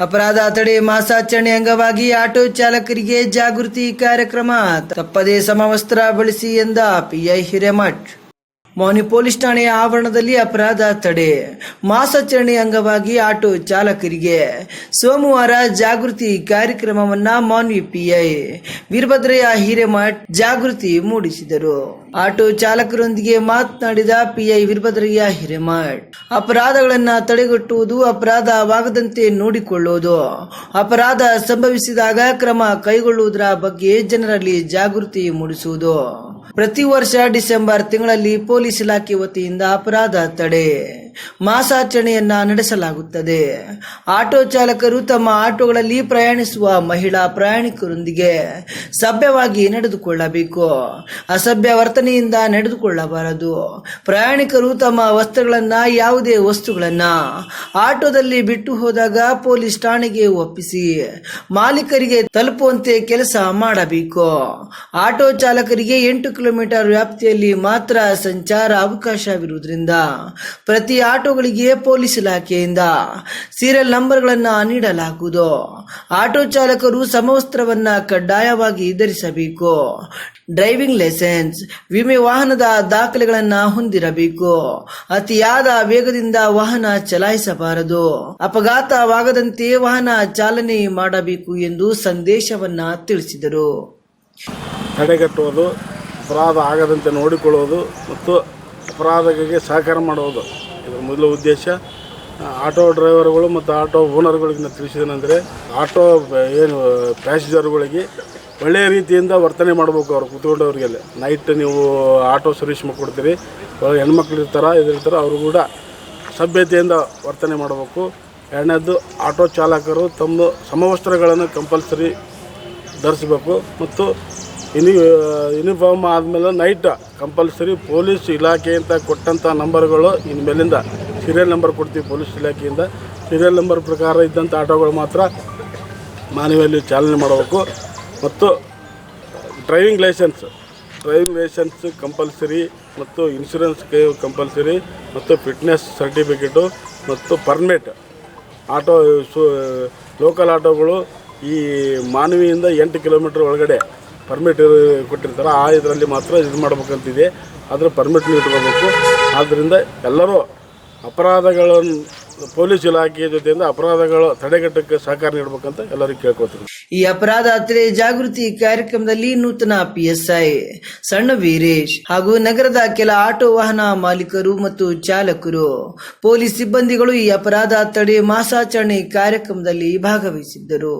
ಅಪರಾಧ ತಡೆ ಮಾಸಾಚರಣೆ ಅಂಗವಾಗಿ ಆಟೋ ಚಾಲಕರಿಗೆ ಜಾಗೃತಿ ಕಾರ್ಯಕ್ರಮ. ತಪ್ಪದೇ ಸಮವಸ್ತ್ರ ಬಳಸಿ ಎಂದ ಪಿಐ ಹಿರೇಮಠ್. ಮೌನಿ ಪೊಲೀಸ್ ಠಾಣೆಯ ಆವರಣದಲ್ಲಿ ಅಪರಾಧ ತಡೆ ಮಾಸಾಚರಣೆ ಅಂಗವಾಗಿ ಆಟೋ ಚಾಲಕರಿಗೆ. ಸೋಮವಾರ ಜಾಗೃತಿ ಕಾರ್ಯಕ್ರಮವನ್ನ ಮೌನಿ ಪಿಐ ವೀರಭದ್ರಯ್ಯ ಹಿರೇಮಠ್ ಜಾಗೃತಿ ಮೂಡಿಸಿದರು. ಆಟೋ ಚಾಲಕರೊಂದಿಗೆ ಮಾತನಾಡಿದ ಪಿಐ ವೀರಭದ್ರಯ್ಯ ಹಿರೇಮಠ್. ಅಪರಾಧಗಳನ್ನ ತಡೆಗಟ್ಟುವುದು ಅಪರಾಧವಾಗದಂತೆ ನೋಡಿಕೊಳ್ಳುವುದು ಅಪರಾಧ ಸಂಭವಿಸಿದಾಗ ಕ್ರಮ ಕೈಗೊಳ್ಳುವುದರ ಬಗ್ಗೆ ಜನರಲ್ಲಿ ಜಾಗೃತಿ ಮೂಡಿಸುವುದು. ಪ್ರತಿ ವರ್ಷ ಡಿಸೆಂಬರ್ ತಿಂಗಳಲ್ಲಿ ಪೊಲೀಸ್ ಇಲಾಖೆ ವತಿಯಿಂದ ಅಪರಾಧ ತಡೆ. ಮಾಸಾಚರಣೆಯನ್ನ ನಡೆಸಲಾಗುತ್ತದೆ. ಆಟೋ ಚಾಲಕರು ತಮ್ಮ ಆಟೋಗಳಲ್ಲಿ ಪ್ರಯಾಣಿಸುವ ಮಹಿಳಾ ಪ್ರಯಾಣಿಕರೊಂದಿಗೆ ಸಭ್ಯವಾಗಿ ನಡೆದುಕೊಳ್ಳಬೇಕು. ಅಸಭ್ಯ ವರ್ತನೆಯಿಂದ ನಡೆದುಕೊಳ್ಳಬಾರದು. ಪ್ರಯಾಣಿಕರು ತಮ್ಮ ವಸ್ತ್ರಗಳನ್ನ, ಯಾವುದೇ ವಸ್ತುಗಳನ್ನ ಆಟೋದಲ್ಲಿ ಬಿಟ್ಟು ಹೋದಾಗ ಪೊಲೀಸ್ ಠಾಣೆಗೆ ಒಪ್ಪಿಸಿ, ಮಾಲೀಕರಿಗೆ ತಲುಪುವಂತೆ ಕೆಲಸ ಮಾಡಬೇಕು. ಆಟೋ ಚಾಲಕರಿಗೆ ಎಂಟು ಕಿಲೋಮೀಟರ್ ವ್ಯಾಪ್ತಿಯಲ್ಲಿ ಮಾತ್ರ ಸಂಚಾರ ಅವಕಾಶವಿರುವುದರಿಂದ ಪ್ರತಿ ಆಟೋಗಳಿಗೆ ಪೊಲೀಸ್ ಇಲಾಖೆಯಿಂದ ಸೀರಿಯಲ್ ನಂಬರ್ಗಳನ್ನು ನೀಡಲಾಗುವುದು. ಆಟೋ ಚಾಲಕರು ಸಮವಸ್ತ್ರವನ್ನ ಕಡ್ಡಾಯವಾಗಿ ಧರಿಸಬೇಕು. ಡ್ರೈವಿಂಗ್ ಲೈಸೆನ್ಸ್, ವಿಮೆ ವಾಹನದ ದಾಖಲೆಗಳನ್ನ ಹೊಂದಿರಬೇಕು. ಅತಿಯಾದ ವೇಗದಿಂದ ವಾಹನ ಚಲಾಯಿಸಬಾರದು. ಅಪಘಾತವಾಗದಂತೆ ವಾಹನ ಚಾಲನೆ ಮಾಡಬೇಕು ಎಂದು ಸಂದೇಶವನ್ನ ತಿಳಿಸಿದರು. ತಡೆಗಟ್ಟುವುದು, ಅಪರಾಧ ಆಗದಂತೆ ನೋಡಿಕೊಳ್ಳುವುದು ಮತ್ತು ಅಪರಾಧಗಳಿಗೆ ಸಹಕಾರ ಮಾಡುವುದು. ಮೊದಲ ಉದ್ದೇಶ ಆಟೋ ಡ್ರೈವರ್ಗಳು ಮತ್ತು ಆಟೋ ಓನರ್ಗಳಿಗೆ ನಾನು ತಿಳಿಸಿದೇನೆಂದರೆ, ಆಟೋ ಏನು, ಪ್ಯಾಸೆಂಜರ್ಗಳಿಗೆ ಒಳ್ಳೆಯ ರೀತಿಯಿಂದ ವರ್ತನೆ ಮಾಡಬೇಕು ಅವ್ರು ಕೂತ್ಕೊಂಡವ್ರಿಗೆಲ್ಲ. ನೈಟ್ ನೀವು ಆಟೋ ಸರ್ವಿಸ್ ಮಾಡಿಕೊಡ್ತೀರಿ ಹೆಣ್ಮಕ್ಳು ಇರ್ತಾರೆ ಇದಿರ್ತಾರೆ ಅವರು ಕೂಡ ಸಭ್ಯತೆಯಿಂದ ವರ್ತನೆ ಮಾಡಬೇಕು. ಎರಡನೇದು, ಆಟೋ ಚಾಲಕರು ತಮ್ಮ ಸಮವಸ್ತ್ರಗಳನ್ನು ಕಂಪಲ್ಸರಿ ಧರಿಸಬೇಕು. ಮತ್ತು ಇನಿ ಯೂನಿಫಾರ್ಮ್ ಆದಮೇಲೆ ನೈಟ್ ಕಂಪಲ್ಸರಿ ಪೊಲೀಸ್ ಇಲಾಖೆಯಿಂದ ಕೊಟ್ಟಂಥ ನಂಬರ್ಗಳು ಇನ್ನು ಮೇಲಿಂದ ಸೀರಿಯಲ್ ನಂಬರ್ ಕೊಡ್ತೀವಿ ಪೊಲೀಸ್ ಇಲಾಖೆಯಿಂದ. ಸೀರಿಯಲ್ ನಂಬರ್ ಪ್ರಕಾರ ಇದ್ದಂಥ ಆಟೋಗಳು ಮಾತ್ರ ಮಾನವಿಯಲ್ಲಿ ಚಾಲನೆ ಮಾಡಬೇಕು. ಮತ್ತು driving licence driving licence compulsory ಮತ್ತು ಇನ್ಶೂರೆನ್ಸ್ ಕಂಪಲ್ಸರಿ ಮತ್ತು ಫಿಟ್ನೆಸ್ ಸರ್ಟಿಫಿಕೇಟು ಮತ್ತು ಪರ್ಮಿಟ್ ಆಟೋ ಸು ಲೋಕಲ್ ಆಟೋಗಳು ಈ ಮಾನವಿಯಿಂದ ಎಂಟು ಕಿಲೋಮೀಟ್ರ್ ಒಳಗಡೆ ಪರ್ಮಿಟ್ ಕೊಟ್ಟಿರ್ತಾರೆ, ಆ ಇದರಲ್ಲಿ ಮಾತ್ರ ಇದು ಮಾಡಬೇಕಂತಿದೆ. ಆದರೆ ಪರ್ಮಿಟ್ ಇಟ್ಕೋಬೇಕು. ಆದ್ದರಿಂದ ಎಲ್ಲರೂ ಅಪರಾಧಗಳನ್ನು ಪೊಲೀಸ್ ಇಲಾಖೆಯ ಜೊತೆಯಿಂದ ಅಪರಾಧಗಳು ತಡೆಗಟ್ಟಕ್ಕೆ ಸಹಕಾರ ನೀಡಬೇಕಂತ ಎಲ್ಲರಿಗೂ ಕೇಳ್ಕೊತೀನಿ ಈ ಅಪರಾಧ ಹತ್ಯೆ ಜಾಗೃತಿ ಕಾರ್ಯಕ್ರಮದಲ್ಲಿ ನೂತನ ಪಿಎಸ್ಐ ಸಣ್ಣ ವೀರೇಶ್ ಹಾಗೂ ನಗರದ ಕೆಲ ಆಟೋ ವಾಹನ ಮಾಲೀಕರು ಮತ್ತು ಚಾಲಕರು. ಪೊಲೀಸ್ ಸಿಬ್ಬಂದಿಗಳು ಈ ಅಪರಾಧ ತಡೆ ಮಾಸಾಚರಣೆ ಕಾರ್ಯಕ್ರಮದಲ್ಲಿ ಭಾಗವಹಿಸಿದ್ದರು.